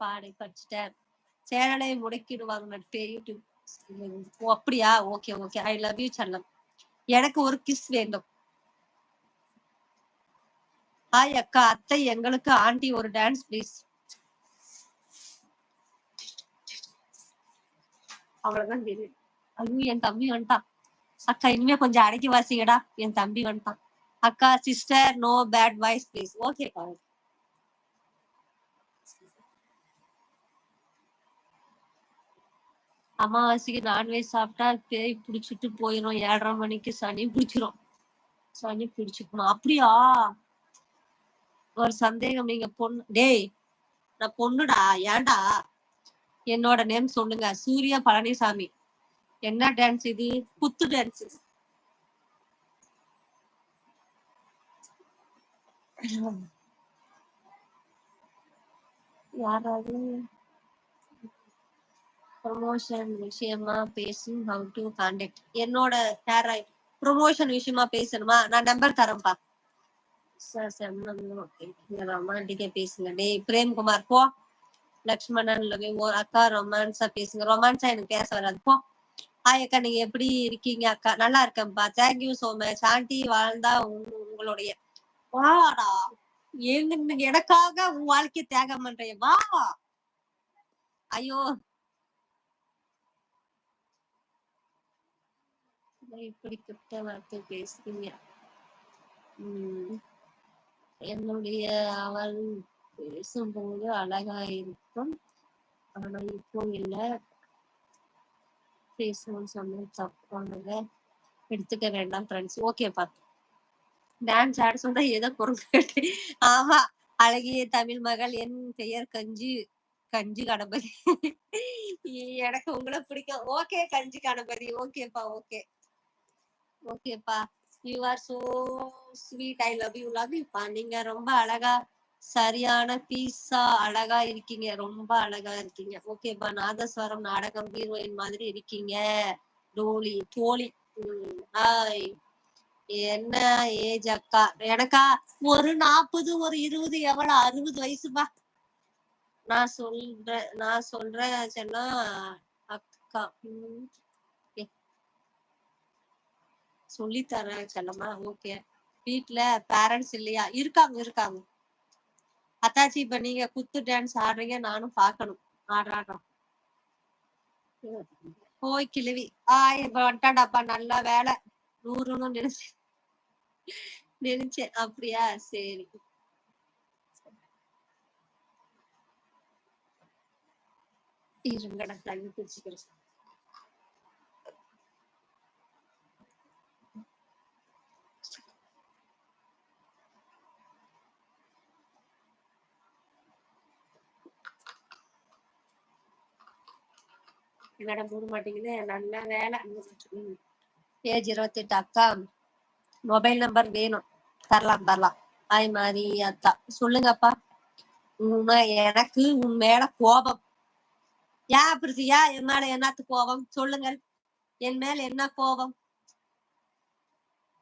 பாடி படிச்சுட்டேன். சேனலை முடக்கிடுவாங்க நட்பே யூடியூப் ஓ அப்படியா? Okay okay. I love you செல்லம். எனக்கு ஒரு கிஸ் வேண்டும். ஹாய் அக்கா. அத்தை எங்களுக்கு ஆண்டி ஒரு டான்ஸ் ப்ளீஸ் அவ்வளவுதான் தெரியும் என் தம்பி வந்துட்டான். அக்கா இனிமே கொஞ்சம் அடக்கி வாசிங்கடா. என் தம்பி வந்துட்டான். அக்கா sister no bad voice please okay அமாவாசைக்கு நான்வெஜ் சாப்பிட்டா பேய் பிடிச்சிட்டு போயிடும் ஏழரை மணிக்கு சனி பிடிச்சிரும். சனி பிடிச்சிக்கணும். அப்படியா? ஒரு சந்தேகம். நீங்க பொண்ணு டேய் நான் பொண்ணுடா ஏன்டா? என்னோட நேம் சொல்லுங்க. சூர்யா பழனிசாமி. என்ன டான்ஸ் இது? குத்து டான்ஸ் யாராவது ப்ரொமோஷன் விஷயமா பேசும் ஹவு டு கான்டாக்ட் என்னோட ஹேர் ப்ரொமோஷன் விஷயமா பேசணுமா? நான் நம்பர் தரேன்ப்பா. சார் சார் ரொமான்டிக்கா பேசுங்க. டேய் பிரேம்குமார் போ. லக்ஷ்மணன் லவி அக்கா ரொமான்ஸா பேசுங்க. ரொமான்ஸா எனக்கு பேச வராது. போ. ஹாய் அக்கா நீங்க எப்படி இருக்கீங்க அக்கா? நல்லா இருக்கேன்ப்பா. தேங்க்யூ சோ மச் ஆண்டி வாழ்ந்தா உங்களுடைய வாடா. எனக்காக உன் வாழ்க்கைய தியாகம் பண்றேன் வா. ஐயோ. இப்படி கிட்ட வார்த்தை பேசுறீங்க என்னுடைய அவள் பேசும்போது அழகா இருக்கும் ஆனா இப்போ இல்ல பேசணும்னு சொன்னது தப்பானத எடுத்துக்க வேண்டாம் ஃப்ரெண்ட்ஸ் ஓகேப்பா டான்ஸ் ஆட சொன்னா ஏதோ பொருள் ஆமா அழகிய தமிழ் மகள் என் பெயர் கஞ்சி கஞ்சி கணபதி எனக்கு உங்களை பிடிக்கும் ஓகே கஞ்சி கணபதி ஓகேப்பா ஓகே ஓகேப்பா you are so sweet I love you love யூப்பா நீங்க ரொம்ப அழகா சரியான பீஸா அழகா இருக்கீங்க. ரொம்ப அழகா இருக்கீங்க. ஓகேப்பா நாதஸ்வரம் நாடகம் ஹீரோயின் மாதிரி இருக்கீங்க. டோலி தோழி. ஹாய் என்ன ஏஜ் அக்கா? எனக்கா? ஒரு நாற்பது ஒரு இருபது எவ்வளவு? அறுபது வயசுப்பா நான் சொல்றேன் நான் சொல்றேன் சொன்னா அக்கா. சொல்லி சொல்லித்தரேன் செல்லம்மா ஓகே. வீட்டுல பேரண்ட்ஸ் இல்லையா? இருக்காங்க இருக்காங்க. அத்தாச்சி இப்ப நீங்க குத்து டான்ஸ் ஆடுறீங்க நானும் பாக்கணும் ஆடுறாடுறோம் போய் கிழவி ஆய் இப்ப வந்துட்டாடாப்பா நல்லா வேலை. நூறுன்னு நினைச்சு நினைச்சேன் அப்படியா? சரி. இருங்கடா தண்ணி குடிச்சுக்கிறேன். என்னடா மூட மாட்டேங்குது? நல்ல வேலை. பேஜ் இருபத்தி எட்டு அக்கா. மொபைல் நம்பர் வேணும். தரலாம் தரலாம். ஆய் மாதிரி அத்தா. சொல்லுங்கப்பா. உண்மை எனக்கு உன் மேல கோபம். ஏன் பிரித்தியா என் மேல என்னத்து கோபம்? சொல்லுங்கள். என் மேல என்ன கோபம்?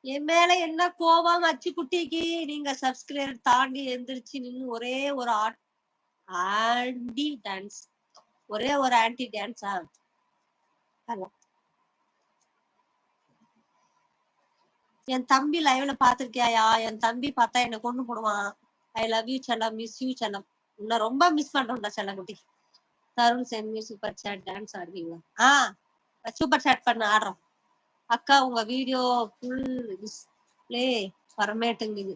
என் மேல என்ன கோபம்? அச்சு குட்டிக்கு. நீங்க சப்ஸ்கிரைபர் தாண்டி எந்திரிச்சு நின்னு ஒரே ஒரு ஆண்டி டான்ஸ் ஒரே ஒரு ஆன்டி டான்ஸா என் தம்பி லைவ்ல பாத்திருக்கியாயா என் தம்பி பார்த்தா என்ன கொண்டு போடுவான். ஐ லவ் யூ செல்லம். மிஸ் யூ செல்லம். உன்னை ரொம்ப மிஸ் பண்றோம்டா செல்லக்குட்டி. தருண் செம்மி சூப்பர் சாட் டான்ஸ் ஆடுவீங்களா ஆ சூப்பர் சாட் பண்ண ஆடுறோம். அக்கா உங்க வீடியோ ஃபுல் டிஸ்பிளே வரமாட்டேங்குது.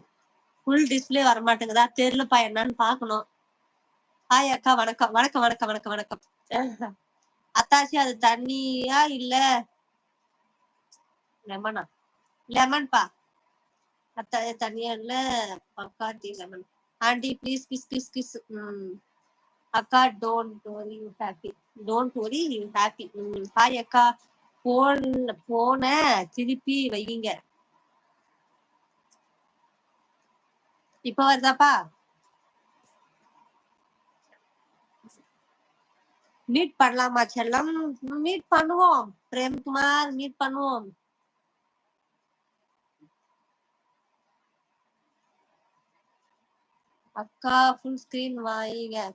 ஃபுல் டிஸ்பிளே வரமாட்டேங்குதா? தெரியலப்பா என்னன்னு பாக்கணும் ஹாய் அக்கா வணக்கம். வணக்கம் வணக்கம் வணக்கம் வணக்கம். அத்தாச்சி அது தண்ணியா இல்ல? லெமனா லெமன் பா. அத்தா தண்ணியா இல்ல? அக்கா tea lemon aunty please kiss kiss kiss அக்கா don't worry you happy don't worry you happy hi அக்கா. போன் போன திருப்பி வைங்க இப்ப வருதாப்பா? மீட் பண்ணலாமா செல்லம் மீட் பண்ணுவோம் பிரேம்குமார் மீட் பண்ணுவோம் அக்கா ஃபுல் ஸ்கிரீன் வாங்க